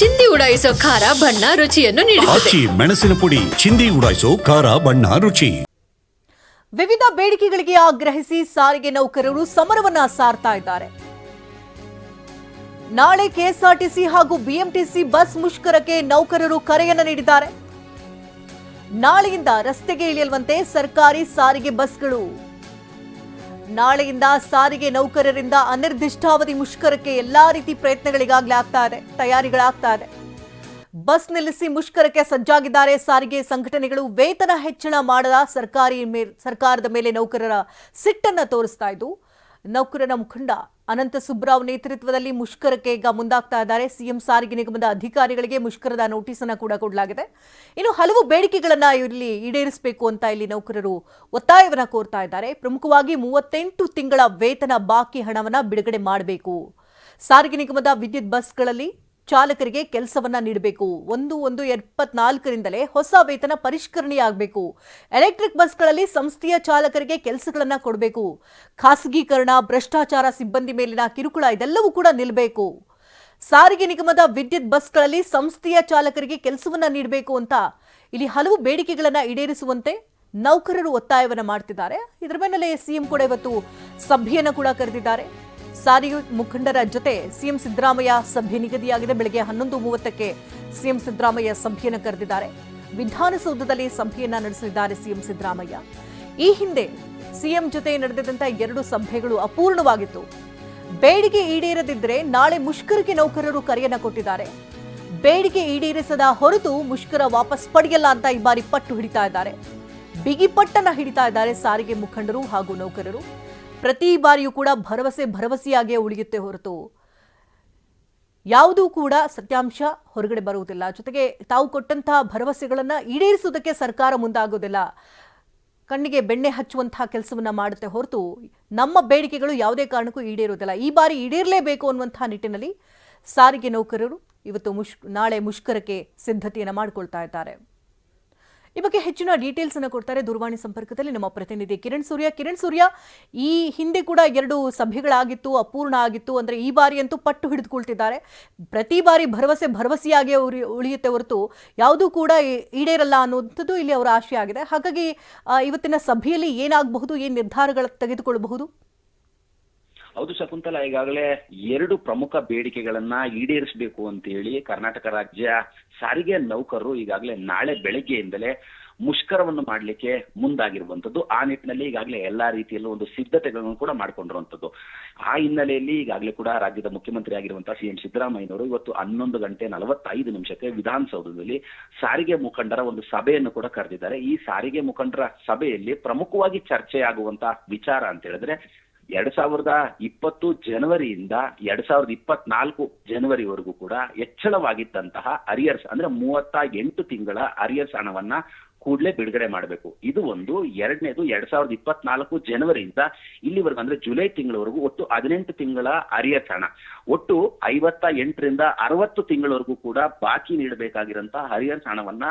ಚಿಂದಿ ಉಡಾಯಿಸೋ ಖಾರ ಬಣ್ಣ ರುಚಿಯನ್ನು ನೀಡುತ್ತದೆ. ಆಚಿ ಮೆಣಸಿನ ಪುಡಿ ಚಿಂದಿ ಉಡಾಯಿಸೋ ಖಾರ ಬಣ್ಣ ರುಚಿ. ವಿವಿಧ ಬೇಡಿಕೆಗಳಿಗೆ ಆಗ್ರಹಿಸಿ ಸಾರಿಗೆ ನೌಕರರು ಸಮರವನ್ನ ಸಾರ್ತಾ ಇದ್ದಾರೆ. ನಾಳೆ ಕೆಎಸ್ಆರ್ಟಿಸಿ ಹಾಗೂ ಬಿಎಂಟಿಸಿ ಬಸ್ ಮುಷ್ಕರಕ್ಕೆ ನೌಕರರು ಕರೆಯನ್ನ ನೀಡಿದ್ದಾರೆ. ನಾಳೆಯಿಂದ ರಸ್ತೆಗೆ ಇಳಿಯಲ್ವಂತೆ ಸರ್ಕಾರಿ ಸಾರಿಗೆ ಬಸ್ಗಳು. ನಾಳೆಯಿಂದ ಸಾರಿಗೆ ನೌಕರರಿಂದ ಅನಿರ್ದಿಷ್ಟಾವಧಿ ಮುಷ್ಕರಕ್ಕೆ ಎಲ್ಲಾ ರೀತಿ ಪ್ರಯತ್ನಗಳಿಗಾಗಲೇ ಆಗ್ತಾ ಇದೆ, ತಯಾರಿಗಳಾಗ್ತಾ ಇದೆ. ಬಸ್ ನಿಲ್ಲಿಸಿ ಮುಷ್ಕರಕ್ಕೆ ಸಜ್ಜಾಗಿದ್ದಾರೆ ಸಾರಿಗೆ ಸಂಘಟನೆಗಳು, ವೇತನ ಹೆಚ್ಚಳ ಮಾಡದ ಸರ್ಕಾರಿ ಸರ್ಕಾರದ ಮೇಲೆ ನೌಕರರ ಸಿಟ್ಟನ್ನು ತೋರಿಸ್ತಾ ಇದ್ದು ನೌಕರರ ಮುಖಂಡ ಅನಂತ ಸುಬ್ರಾವ್ ನೇತೃತ್ವದಲ್ಲಿ ಮುಷ್ಕರಕ್ಕೆ ಈಗ ಮುಂದಾಗ್ತಾ ಇದ್ದಾರೆ. ಸಿಎಂ ಸಾರಿಗೆ ನಿಗಮದ ಅಧಿಕಾರಿಗಳಿಗೆ ಮುಷ್ಕರದ ನೋಟಿಸ್ ಅನ್ನು ಕೂಡ ಕೊಡಲಾಗಿದೆ. ಇನ್ನು ಹಲವು ಬೇಡಿಕೆಗಳನ್ನ ಇಲ್ಲಿ ಈಡೇರಿಸಬೇಕು ಅಂತ ಇಲ್ಲಿ ನೌಕರರು ಒತ್ತಾಯವನ್ನ ಕೋರ್ತಾ ಇದ್ದಾರೆ. ಪ್ರಮುಖವಾಗಿ ಮೂವತ್ತೆಂಟು ತಿಂಗಳ ವೇತನ ಬಾಕಿ ಹಣವನ್ನ ಬಿಡುಗಡೆ ಮಾಡಬೇಕು. ಸಾರಿಗೆ ನಿಗಮದ ವಿದ್ಯುತ್ ಬಸ್ಗಳಲ್ಲಿ ಚಾಲಕರಿಗೆ ಕೆಲಸವನ್ನ ನೀಡಬೇಕು. ಒಂದು ಒಂದು ಎಪ್ಪತ್ನಾಲ್ಕರಿಂದಲೇ ಹೊಸ ವೇತನ ಪರಿಷ್ಕರಣೆಯಾಗಬೇಕು. ಎಲೆಕ್ಟ್ರಿಕ್ ಬಸ್ಗಳಲ್ಲಿ ಸಂಸ್ಥೆಯ ಚಾಲಕರಿಗೆ ಕೆಲಸಗಳನ್ನ ಕೊಡಬೇಕು. ಖಾಸಗೀಕರಣ, ಭ್ರಷ್ಟಾಚಾರ ಸಿಬ್ಬಂದಿ ಮೇಲಿನ ಕಿರುಕುಳ ಇದೆಲ್ಲವೂ ಕೂಡ ನಿಲ್ಲಬೇಕು ಸಾರಿಗೆ ನಿಗಮದ ವಿದ್ಯುತ್ ಬಸ್ಗಳಲ್ಲಿ ಸಂಸ್ಥೆಯ ಚಾಲಕರಿಗೆ ಕೆಲಸವನ್ನ ನೀಡಬೇಕು ಅಂತ ಇಲ್ಲಿ ಹಲವು ಬೇಡಿಕೆಗಳನ್ನ ಈಡೇರಿಸುವಂತೆ ನೌಕರರು ಒತ್ತಾಯವನ್ನ ಮಾಡ್ತಿದ್ದಾರೆ. ಇದರ ಬೆನ್ನಲ್ಲೇ ಸಿಎಂ ಕೂಡ ಇವತ್ತು ಸಭೆಯನ್ನು ಕೂಡ ಕರೆದಿದ್ದಾರೆ. ಸಾರಿಗೆ ಮುಖಂಡರ ಜೊತೆ ಸಿಎಂ ಸಿದ್ದರಾಮಯ್ಯ ಸಭೆ ನಿಗದಿಯಾಗಿದೆ. ಬೆಳಗ್ಗೆ ಹನ್ನೊಂದು ಮೂವತ್ತಕ್ಕೆ ಸಿಎಂ ಸಿದ್ದರಾಮಯ್ಯ ಸಭೆಯನ್ನು ಕರೆದಿದ್ದಾರೆ. ವಿಧಾನಸೌಧದಲ್ಲಿ ಸಭೆಯನ್ನ ನಡೆಸಲಿದ್ದಾರೆ ಸಿಎಂ ಸಿದ್ದರಾಮಯ್ಯ. ಈ ಹಿಂದೆ ಸಿಎಂ ಜೊತೆ ನಡೆದಿದ್ದಂತಹ ಎರಡು ಸಭೆಗಳು ಅಪೂರ್ಣವಾಗಿತ್ತು. ಬೇಡಿಕೆ ಈಡೇರದಿದ್ದರೆ ನಾಳೆ ಮುಷ್ಕರಕ್ಕೆ ನೌಕರರು ಕರೆಯನ್ನ ಕೊಟ್ಟಿದ್ದಾರೆ. ಬೇಡಿಕೆ ಈಡೇರಿಸದ ಹೊರತು ಮುಷ್ಕರ ವಾಪಸ್ ಪಡೆಯಲ್ಲ ಅಂತ ಈ ಬಾರಿ ಪಟ್ಟು ಹಿಡಿತಾ ಇದ್ದಾರೆ. ಬಿಗಿ ಪಟ್ಟನ್ನ ಹಿಡಿತಾ ಇದ್ದಾರೆ ಸಾರಿಗೆ ಮುಖಂಡರು ಹಾಗೂ ನೌಕರರು. ಪ್ರತಿ ಬಾರಿಯೂ ಕೂಡ ಭರವಸೆ ಭರವಸೆಯಾಗಿಯೇ ಉಳಿಯುತ್ತೆ ಹೊರತು. ಯಾವುದೂ ಕೂಡ ಸತ್ಯಾಂಶ ಹೊರಗಡೆ ಬರುವುದಿಲ್ಲ. ಜೊತೆಗೆ ತಾವು ಕೊಟ್ಟಂತಹ ಭರವಸೆಗಳನ್ನು ಈಡೇರಿಸುವುದಕ್ಕೆ ಸರ್ಕಾರ ಮುಂದಾಗೋದಿಲ್ಲ ಕಣ್ಣಿಗೆ ಬೆಣ್ಣೆ ಹಚ್ಚುವಂತಹ ಕೆಲಸವನ್ನು ಮಾಡುತ್ತೆ ಹೊರತು ನಮ್ಮ ಬೇಡಿಕೆಗಳು ಯಾವುದೇ ಕಾರಣಕ್ಕೂ ಈಡೇರುವುದಿಲ್ಲ. ಈ ಬಾರಿ ಈಡೇರಲೇಬೇಕು ಅನ್ನುವಂತಹ ನಿಟ್ಟಿನಲ್ಲಿ ಸಾರಿಗೆ ನೌಕರರು ಇವತ್ತು ಮುಷ್, ನಾಳೆ ಮುಷ್ಕರಕ್ಕೆ ಸಿದ್ಧತೆಯನ್ನು ಮಾಡಿಕೊಳ್ತಾ ಇದ್ದಾರೆ. ಈ ಬಗ್ಗೆ ಹೆಚ್ಚಿನ ಡೀಟೇಲ್ಸ್ ಅನ್ನು ಕೊಡ್ತಾರೆ ದೂರವಾಣಿ ಸಂಪರ್ಕದಲ್ಲಿ ನಮ್ಮ ಪ್ರತಿನಿಧಿ ಕಿರಣ್ ಸೂರ್ಯ. ಕಿರಣ್ ಸೂರ್ಯ, ಈ ಹಿಂದೆ ಕೂಡ ಎರಡು ಸಭೆಗಳಾಗಿತ್ತು, ಅಪೂರ್ಣ ಆಗಿತ್ತು, ಅಂದ್ರೆ ಈ ಬಾರಿ ಅಂತೂ ಪಟ್ಟು ಹಿಡಿದುಕೊಳ್ತಿದ್ದಾರೆ. ಪ್ರತಿ ಬಾರಿ ಭರವಸೆ ಭರವಸೆಯಾಗಿ ಉರಿ- ಉಳಿಯುತ್ತೆ ಹೊರತು ಯಾವುದೂ ಕೂಡ ಈಡೇರಲ್ಲ ಅನ್ನುವಂಥದ್ದು ಇಲ್ಲಿ ಅವರ ಆಶಯ ಆಗಿದೆ. ಹಾಗಾಗಿ ಇವತ್ತಿನ ಸಭೆಯಲ್ಲಿ ಏನಾಗಬಹುದು, ಏನು ನಿರ್ಧಾರಗಳು ತೆಗೆದುಕೊಳ್ಳಬಹುದು ಹೌದು ಶಕುಂತಲ, ಈಗಾಗಲೇ ಎರಡು ಪ್ರಮುಖ ಬೇಡಿಕೆಗಳನ್ನ ಈಡೇರಿಸಬೇಕು ಅಂತ ಹೇಳಿ ಕರ್ನಾಟಕ ರಾಜ್ಯ ಸಾರಿಗೆ ನೌಕರರು ಈಗಾಗಲೇ ನಾಳೆ ಬೆಳಗ್ಗೆಯಿಂದಲೇ ಮುಷ್ಕರವನ್ನು ಮಾಡಲಿಕ್ಕೆ ಮುಂದಾಗಿರುವಂತದ್ದು ಆ ನಿಟ್ಟಿನಲ್ಲಿ ಈಗಾಗಲೇ ಎಲ್ಲಾ ರೀತಿಯಲ್ಲೂ ಒಂದು ಸಿದ್ಧತೆಗಳನ್ನು ಕೂಡ ಮಾಡ್ಕೊಂಡಿರುವಂತದ್ದು ಆ ಹಿನ್ನೆಲೆಯಲ್ಲಿ ಈಗಾಗಲೇ ಕೂಡ ರಾಜ್ಯದ ಮುಖ್ಯಮಂತ್ರಿ ಆಗಿರುವಂತಹ ಸಿಎಂ ಸಿದ್ದರಾಮಯ್ಯನವರು ಇವತ್ತು ಹನ್ನೊಂದು ಗಂಟೆ ನಲವತ್ತೈದು ನಿಮಿಷಕ್ಕೆ ವಿಧಾನಸೌಧದಲ್ಲಿ ಸಾರಿಗೆ ಮುಖಂಡರ ಒಂದು ಸಭೆಯನ್ನು ಕೂಡ ಕರೆದಿದ್ದಾರೆ. ಈ ಸಾರಿಗೆ ಮುಖಂಡರ ಸಭೆಯಲ್ಲಿ ಪ್ರಮುಖವಾಗಿ ಚರ್ಚೆಯಾಗುವಂತಹ ವಿಚಾರ ಅಂತ ಹೇಳಿದ್ರೆ ಎರಡ್ ಸಾವಿರದ ಇಪ್ಪತ್ತು ಜನವರಿಯಿಂದ ಎರಡ್ ಸಾವಿರದ ಇಪ್ಪತ್ನಾಲ್ಕು ಜನವರಿವರೆಗೂ ಕೂಡ ಹೆಚ್ಚಳವಾಗಿದ್ದಂತಹ ಅರಿಯರ್ಸ್ ಅಂದ್ರೆ ಮೂವತ್ತ ಎಂಟು ತಿಂಗಳ ಅರಿಯರ್ಸ್ ಹಣವನ್ನ ಕೂಡಲೇ ಬಿಡುಗಡೆ ಮಾಡಬೇಕು. ಇದು ಒಂದು. ಎರಡನೇದು ಎರಡ್ ಸಾವಿರದ ಇಪ್ಪತ್ನಾಲ್ಕು ಜನವರಿಯಿಂದ ಇಲ್ಲಿವರೆಗೂ ಅಂದ್ರೆ ಜುಲೈ ತಿಂಗಳವರೆಗೂ ಒಟ್ಟು ಹದಿನೆಂಟು ತಿಂಗಳ ಅರಿಯರ್ಸ್ ಹಣ. ಒಟ್ಟು ಐವತ್ತ ಎಂಟರಿಂದ ಅರವತ್ತು ತಿಂಗಳವರೆಗೂ ಕೂಡ ಬಾಕಿ ನೀಡಬೇಕಾಗಿರಂತಹ ಅರಿಯರ್ಸ್ ಹಣವನ್ನ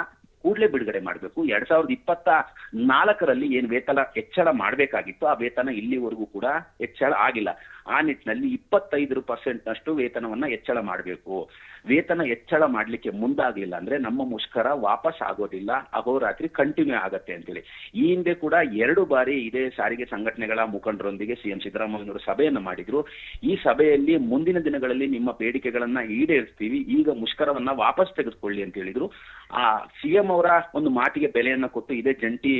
ಕೂಡಲೇ ಬಿಡುಗಡೆ ಮಾಡಬೇಕು. ಎರಡ್ ಸಾವಿರದ ಇಪ್ಪತ್ತ ನಾಲ್ಕರಲ್ಲಿ ಏನ್ ವೇತನ ಹೆಚ್ಚಳ ಮಾಡಬೇಕಾಗಿತ್ತು, ಆ ವೇತನ ಇಲ್ಲಿವರೆಗೂ ಕೂಡ ಹೆಚ್ಚಳ ಆಗಿಲ್ಲ. ಆ ನಿಟ್ಟಿನಲ್ಲಿ ಇಪ್ಪತ್ತೈದು ಪರ್ಸೆಂಟ್ ನಷ್ಟು ವೇತನವನ್ನ ಹೆಚ್ಚಳ ಮಾಡಬೇಕು. ವೇತನ ಹೆಚ್ಚಳ ಮಾಡ್ಲಿಕ್ಕೆ ಮುಂದಾಗ್ಲಿಲ್ಲ ಅಂದ್ರೆ ನಮ್ಮ ಮುಷ್ಕರ ವಾಪಸ್ ಆಗೋದಿಲ್ಲ, ಅಹೋರಾತ್ರಿ ಕಂಟಿನ್ಯೂ ಆಗತ್ತೆ ಅಂತೇಳಿ. ಈ ಹಿಂದೆ ಕೂಡ ಎರಡು ಬಾರಿ ಇದೇ ಸಾರಿಗೆ ಸಂಘಟನೆಗಳ ಮುಖಂಡರೊಂದಿಗೆ ಸಿಎಂ ಸಿದ್ದರಾಮಯ್ಯನವರು ಸಭೆಯನ್ನು ಮಾಡಿದ್ರು. ಈ ಸಭೆಯಲ್ಲಿ ಮುಂದಿನ ದಿನಗಳಲ್ಲಿ ನಿಮ್ಮ ಬೇಡಿಕೆಗಳನ್ನ ಈಡೇರಿಸ್ತೀವಿ, ಈಗ ಮುಷ್ಕರವನ್ನ ವಾಪಸ್ ತೆಗೆದುಕೊಳ್ಳಿ ಅಂತ ಹೇಳಿದ್ರು. ಆ ಸಿಎಂ ಅವರ ಒಂದು ಮಾತಿಗೆ ಬೆಲೆಯನ್ನ ಕೊಟ್ಟು ಇದೇ ಜಂಟಿ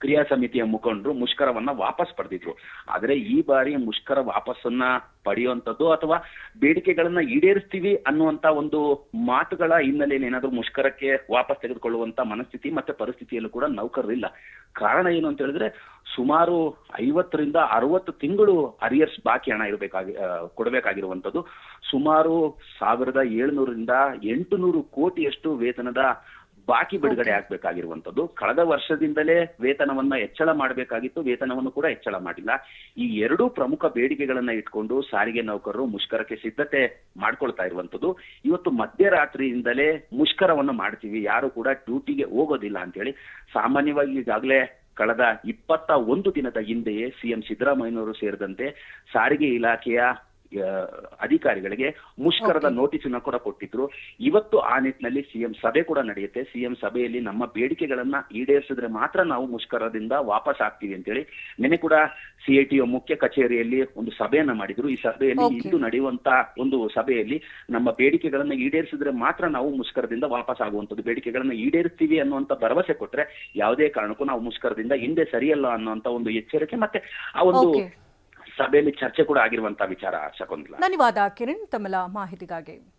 ಕ್ರಿಯಾ ಸಮಿತಿಯ ಮುಖಂಡರು ಮುಷ್ಕರವನ್ನ ವಾಪಸ್ ಪಡೆದಿದ್ರು. ಆದ್ರೆ ಈ ಬಾರಿ ಮುಷ್ಕರ ವಾಪಸ್ಸನ್ನ ಪಡೆಯುವಂತದ್ದು ಅಥವಾ ಬೇಡಿಕೆಗಳನ್ನ ಈಡೇರಿಸ್ತೀವಿ ಅನ್ನುವಂತ ಒಂದು ಮಾತುಗಳ ಹಿನ್ನೆಲೆಯಲ್ಲಿ ಏನಾದ್ರೂ ಮುಷ್ಕರಕ್ಕೆ ವಾಪಸ್ ತೆಗೆದುಕೊಳ್ಳುವಂತ ಮನಸ್ಥಿತಿ ಮತ್ತೆ ಪರಿಸ್ಥಿತಿಯಲ್ಲೂ ಕೂಡ ನೌಕರರಿಲ್ಲ. ಕಾರಣ ಏನು ಅಂತ ಹೇಳಿದ್ರೆ ಸುಮಾರು ಐವತ್ತರಿಂದ ಅರವತ್ತು ತಿಂಗಳು ಅರಿಯರ್ಸ್ ಬಾಕಿ ಹಣ ಇರಬೇಕಾಗಿ ಕೊಡಬೇಕಾಗಿರುವಂತದ್ದು ಸುಮಾರು ಸಾವಿರದ ಏಳ್ನೂರಿಂದ ಎಂಟು ನೂರು ಕೋಟಿಯಷ್ಟು ವೇತನದ ಬಾಕಿ ಬಿಡುಗಡೆ ಆಗ್ಬೇಕಾಗಿರುವಂತದ್ದು ಕಳೆದ ವರ್ಷದಿಂದಲೇ ವೇತನವನ್ನ ಹೆಚ್ಚಳ ಮಾಡಬೇಕಾಗಿತ್ತು. ವೇತನವನ್ನು ಕೂಡ ಹೆಚ್ಚಳ ಮಾಡಿಲ್ಲ. ಈ ಎರಡೂ ಪ್ರಮುಖ ಬೇಡಿಕೆಗಳನ್ನ ಇಟ್ಕೊಂಡು ಸಾರಿಗೆ ನೌಕರರು ಮುಷ್ಕರಕ್ಕೆ ಸಿದ್ಧತೆ ಮಾಡ್ಕೊಳ್ತಾ ಇರುವಂತದ್ದು ಇವತ್ತು ಮಧ್ಯರಾತ್ರಿಯಿಂದಲೇ ಮುಷ್ಕರವನ್ನು ಮಾಡ್ತೀವಿ. ಯಾರು ಕೂಡ ಡ್ಯೂಟಿಗೆ ಹೋಗೋದಿಲ್ಲ ಅಂತ ಹೇಳಿ ಸಾಮಾನ್ಯವಾಗಿ ಈಗಾಗಲೇ ಕಳೆದ ಇಪ್ಪತ್ತ ಒಂದು ದಿನದ ಹಿಂದೆಯೇ ಸಿಎಂ ಸಿದ್ದರಾಮಯ್ಯನವರು ಸೇರಿದಂತೆ ಸಾರಿಗೆ ಇಲಾಖೆಯ ಅಧಿಕಾರಿಗಳಿಗೆ ಮುಷ್ಕರದ ನೋಟಿಸ್ ಅನ್ನ ಕೂಡ ಕೊಟ್ಟಿದ್ರು. ಇವತ್ತು ಆ ನಿಟ್ಟಿನಲ್ಲಿ ಸಿಎಂ ಸಭೆ ಕೂಡ ನಡೆಯುತ್ತೆ. ಸಿಎಂ ಸಭೆಯಲ್ಲಿ ನಮ್ಮ ಬೇಡಿಕೆಗಳನ್ನ ಈಡೇರಿಸಿದ್ರೆ ಮಾತ್ರ ನಾವು ಮುಷ್ಕರದಿಂದ ವಾಪಸ್ ಆಗ್ತೀವಿ ಅಂತೇಳಿ. ನಿನ್ನೆ ಕೂಡ ಸಿಐಟಿಒ ಮುಖ್ಯ ಕಚೇರಿಯಲ್ಲಿ ಒಂದು ಸಭೆಯನ್ನ ಮಾಡಿದ್ರು. ಈ ಸಭೆಯಲ್ಲಿ. ಇಂದು ನಡೆಯುವಂತ ಒಂದು ಸಭೆಯಲ್ಲಿ ನಮ್ಮ ಬೇಡಿಕೆಗಳನ್ನ ಈಡೇರಿಸಿದ್ರೆ ಮಾತ್ರ ನಾವು ಮುಷ್ಕರದಿಂದ ವಾಪಸ್ ಆಗುವಂತದ್ದು ಬೇಡಿಕೆಗಳನ್ನ ಈಡೇರಿಸ್ತೀವಿ ಅನ್ನುವಂತ ಭರವಸೆ ಕೊಟ್ರೆ ಯಾವುದೇ ಕಾರಣಕ್ಕೂ ನಾವು ಮುಷ್ಕರದಿಂದ ಹಿಂದೆ ಸರಿಯಲ್ಲ ಅನ್ನುವಂತ ಒಂದು ಎಚ್ಚರಿಕೆ ಮತ್ತೆ ಆ ಒಂದು. ಸಭೆಯಲ್ಲಿ ಚರ್ಚೆ ಕೂಡ ಆಗಿರುವಂತ ವಿಚಾರ ಶಕುಂತಲಾ ಧನ್ಯವಾದ ಕಿರಣ್ ತಮ್ಮೆಲ್ಲ ಮಾಹಿತಿಗಾಗಿ.